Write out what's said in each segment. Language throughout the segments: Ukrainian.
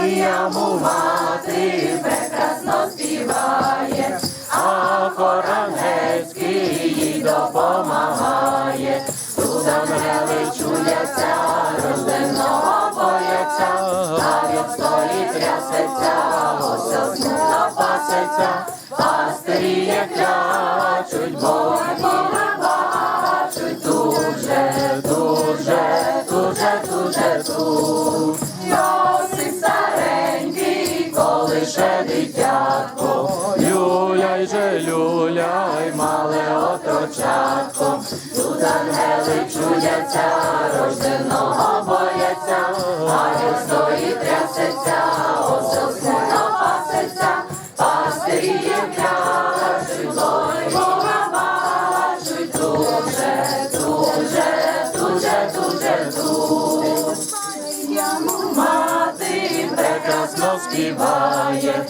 Маріяму мати мале отрочатко, тут ангели чудяться, рожденого бояться, а як стоїть трясеться, осел смутно пасеться, пастирі кляшуть, Бога бачуть, дуже, дуже, дуже, дуже тут. Мати прекрасно співає,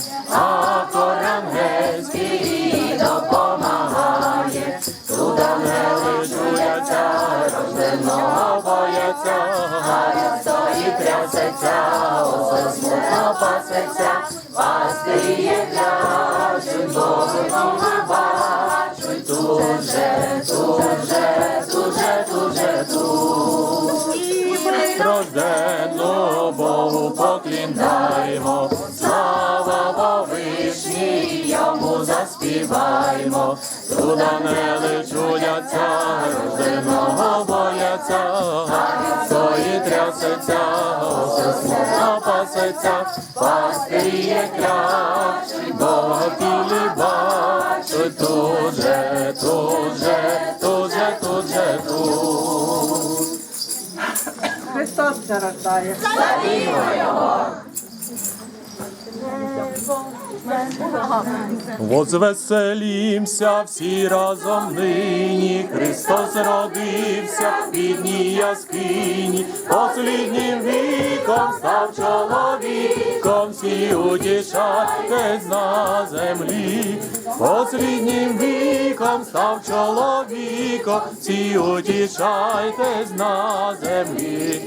осел смутно пасеться, пастирі є клячуть, Боги Бога бачуть, дуже, дуже, дуже, дуже тут. Рождену Богу поклінаймо, слава Вовишній, йому заспіваймо, тут ангели чудяться, рожденого бояться, все смутно пасеться, пастирі є клячуть, Бога тілі бачуть, тут же, тут же, тут же, тут же, тут. Христос це рождає. Возвеселімся всі разом нині, Христос родився в бідній яскині, посліднім віком став чоловіком, всі утішайтесь на землі, посліднім віком став чоловіком, всі утішайтесь на землі.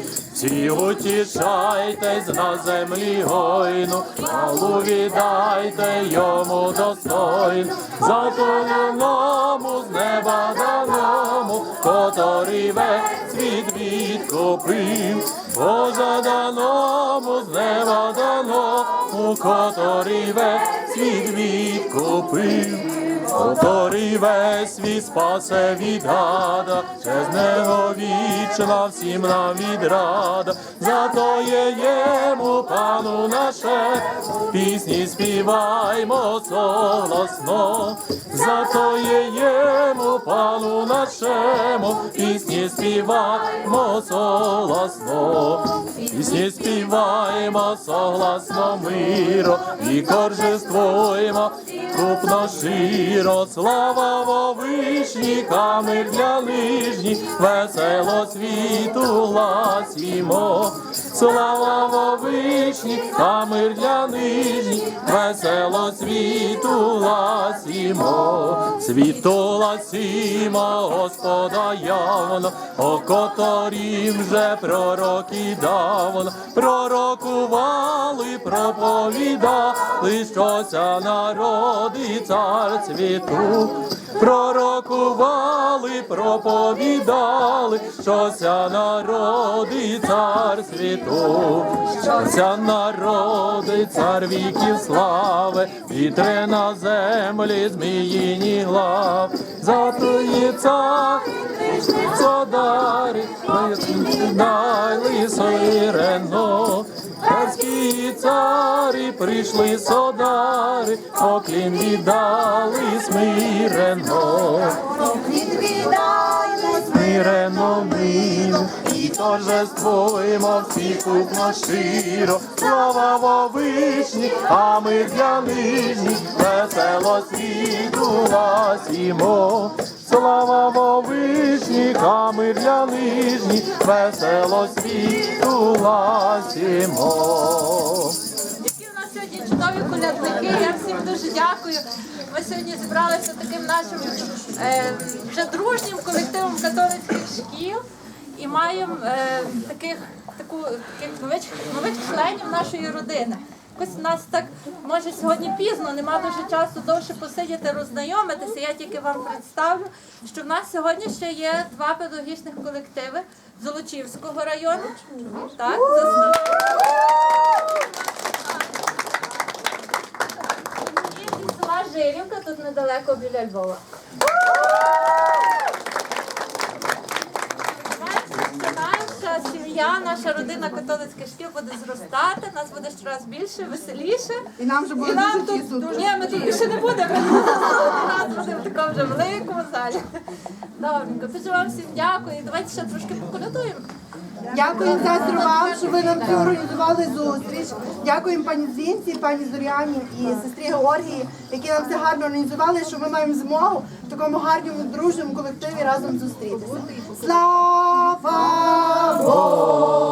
Всі утішайтесь на землі гойну, хвалу віддайте йому достойну, за полоному з неба даному, котрий весь світ відкупив, Боже даному з неба даному, котрий весь світ відкупив. Котрий весь світ спасе від гада, через нього вічна всім нам відрада, зато є йому пану наше, пісні співаймо согласно, зато є йому пану нашему, пісні співаймо согласно, пісні співаймо согласно миру, і коржествуємо крупно широ, слава вовишніками для нижні, весело світу ласімо, слава вовишніками для нижні, весело світу ласімо, світу ласімо, Господа явно, о которім вже пророки давно, пророкували, проповідали, щося народи цар світу, пророкували, проповідали, щося народи цар світу, щося народи цар віків слави, вітре на землі зміїні глав, зато є цар, Содари, дали сирено, Царські царі прийшли содари, поклін віддали смирено. Смирено мило, і торжествуємо всі купно широ, слава вовишні, а ми для нижні, весело світу ласімо. Слава вовишні, а для нижні, весело світу ласімо. Які у нас сьогодні чудові колядники. Я всім дуже дякую. Ми сьогодні зібралися таким нашим е, вже дружнім колективом католицьких шкіл і маємо е, таких таку таких нових, нових членів нашої родини. Якось у нас так може сьогодні пізно, нема дуже часу довше посидіти, роззнайомитися. Я тільки вам представлю, що в нас сьогодні ще є два педагогічних колективи Золочівського району. Так, Жилівка, тут недалеко біля Львова. Бачите, що наша сім'я, наша родина католицьких шкіл буде зростати, нас буде щораз більше, веселіше. І нам вже буде нам дуже тут, тісно. ні, ми тут більше не будемо. Нас будемо в такому вже великому залі. Добренько, дуже вам всім дякую. Давайте ще трошки поколядуємо. Дякую, сестру, вам, що ви нам цю організували зустріч. Дякуємо пані Дзінці, пані Зоряні і сестрі Георгії, які нам це гарно організували, що ми маємо змогу в такому гарному дружньому колективі разом зустрітися. Слава Богу!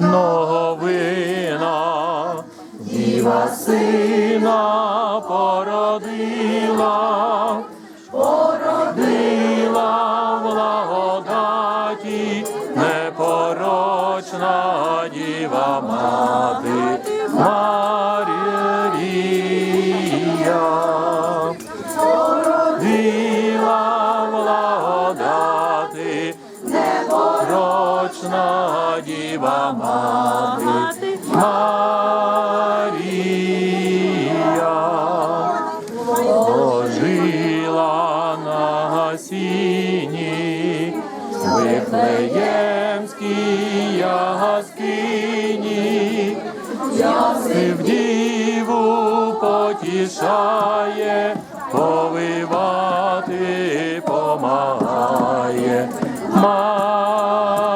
Новина, Діва сина породила, породила благодаті, непорочна діва мати Вифлеємській яскині, Ясив діву потішає, повивати помагає Марії.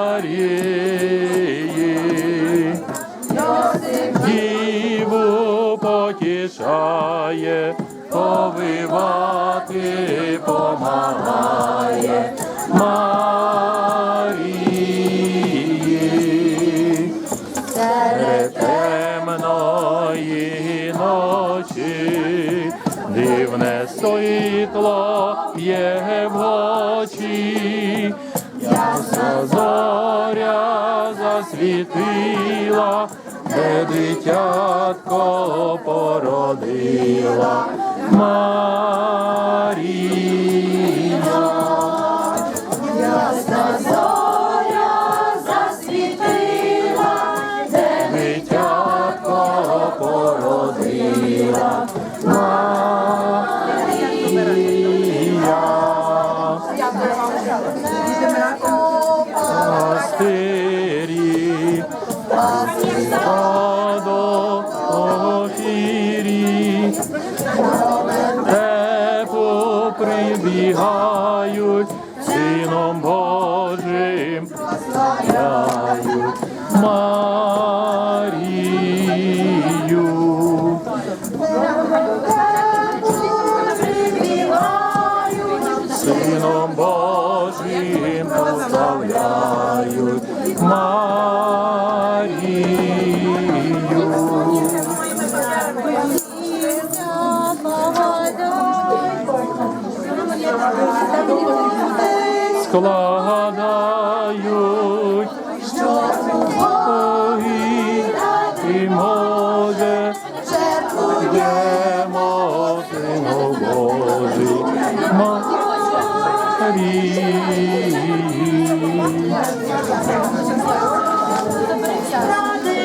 Діву потішає, повивати помагає Марії. Засвітила, де дитятко породила Марія. Ясна зоря засвітила, де дитятко породила Тепо прибігають, Сином Божим славляють Марію. Сином Божим прославляють Марію. Що Боги і може Ємо Сину Божий Марії.